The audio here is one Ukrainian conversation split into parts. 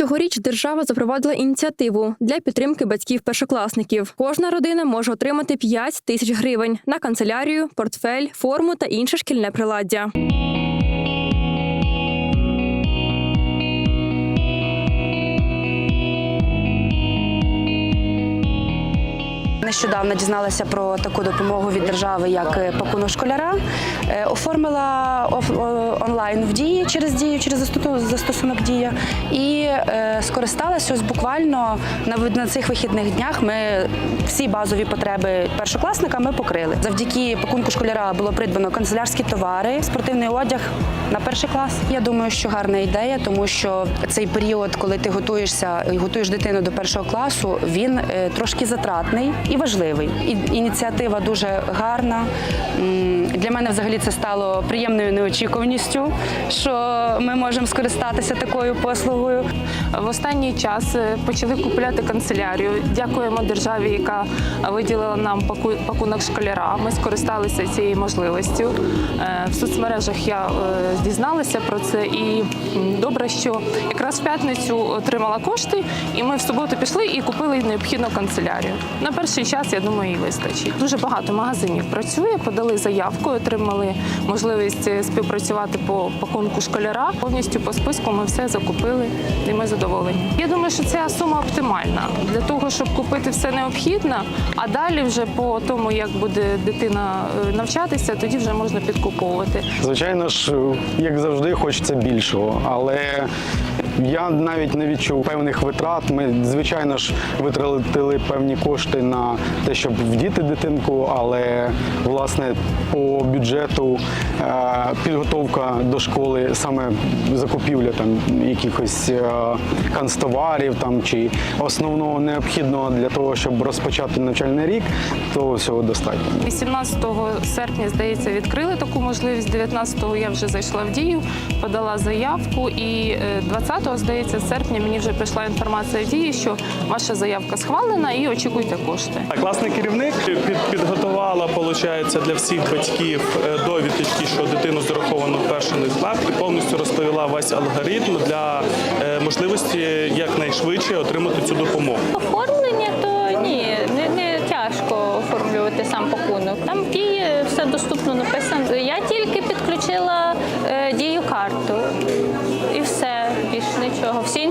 Цьогоріч держава запровадила ініціативу для підтримки батьків-першокласників. Кожна родина може отримати 5 тисяч гривень на канцелярію, портфель, форму та інше шкільне приладдя. Нещодавно дізналася про таку допомогу від держави, як е, пакунок школяра. Е, Оформила оф- онлайн в дії через дію, через застосунок дія. І е, скористалася ось буквально на, цих вихідних днях. Ми всі базові потреби першокласника ми покрили. Завдяки пакунку школяра було придбано канцелярські товари, спортивний одяг на перший клас. Я думаю, що гарна ідея, тому що цей період, коли ти готуєшся і готуєш дитину до першого класу, він трошки затратний і важливий. Ініціатива дуже гарна. Для мене взагалі це стало приємною неочікуваністю, що ми можемо скористатися такою послугою. В останній час е, почали купувати канцелярію. Дякуємо державі, яка виділила нам пакунок школяра. Ми скористалися цією можливістю. Е, В соцмережах я е, дізналася про це, і добре, що якраз в п'ятницю отримала кошти, і ми в суботу пішли і купили необхідну канцелярію. На перший час я думаю, їй вистачить. Дуже багато магазинів працює, подали заявку, отримали можливість е, співпрацювати по пакунку школяра. Повністю по списку ми все закупили, і ми задоволені. Я думаю, що ця сума оптимальна для того, щоб купити все необхідне, а далі вже по тому, як буде дитина е, навчатися, тоді вже можна підкуповувати. Звичайно ж, як завжди, хочеться більшого, але я навіть не відчув певних витрат. Ми, звичайно ж, витратили певні кошти на те, щоб вдіти дитинку, але власне по бюджету е, підготовка до школи, саме закупівля там якихось е, канцтоварів там чи основного необхідного для того, щоб розпочати навчальний рік, того всього достатньо. 18 серпня здається відкрили таку можливість. 19-го я вже зайшла в дію, подала заявку і е, 20-го лютого, здається, з серпня мені вже прийшла інформація дії, що ваша заявка схвалена і очікуйте кошти. Класний керівник підготувала виходить, для всіх батьків е, довідки, що дитину зараховано в перший склад, і повністю розповіла весь алгоритм для е, можливості якнайшвидше отримати цю допомогу. Оформлення то ні, не, не тяжко оформлювати сам пакунок. Там діє все доступно написано.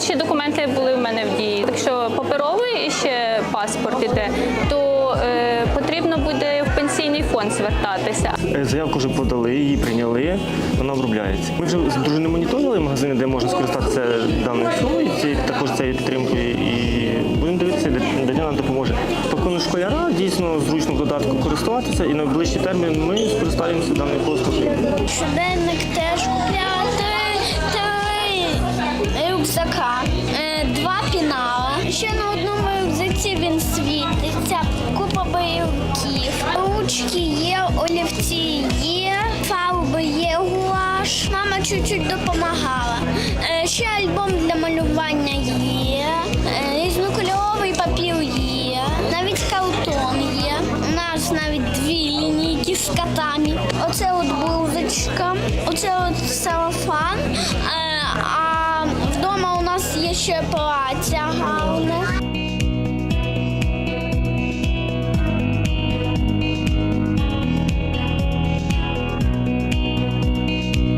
Інші документи були в мене в дії. Якщо паперовий і ще паспорт іде, то е, потрібно буде в пенсійний фонд звертатися. Е, Заявку вже подали, її прийняли, вона обробляється. Ми вже з дружиною моніторили магазини, де можна скористатися даною сумою, ці- також цією підтримкою, і будемо дивитися, де нам допоможе. Пакунок школяра дійсно зручно в додатку користуватися, і на найближчий термін ми скористаємося даною послугою. Щоденник теж купляти, три рюкзака, е, два пінала. Ще на одному рюкзаці він світиться, купа бойовиків. Ручки є, олівці є, фарби є гуаш. Мама чуть-чуть допомагала. Е, Ще альбом для малювання є, е, різнокольоровий папір є, навіть картон є. У нас навіть дві лінійки з котами. Оце от блузочка, оце от сарафан ще плаття гарне.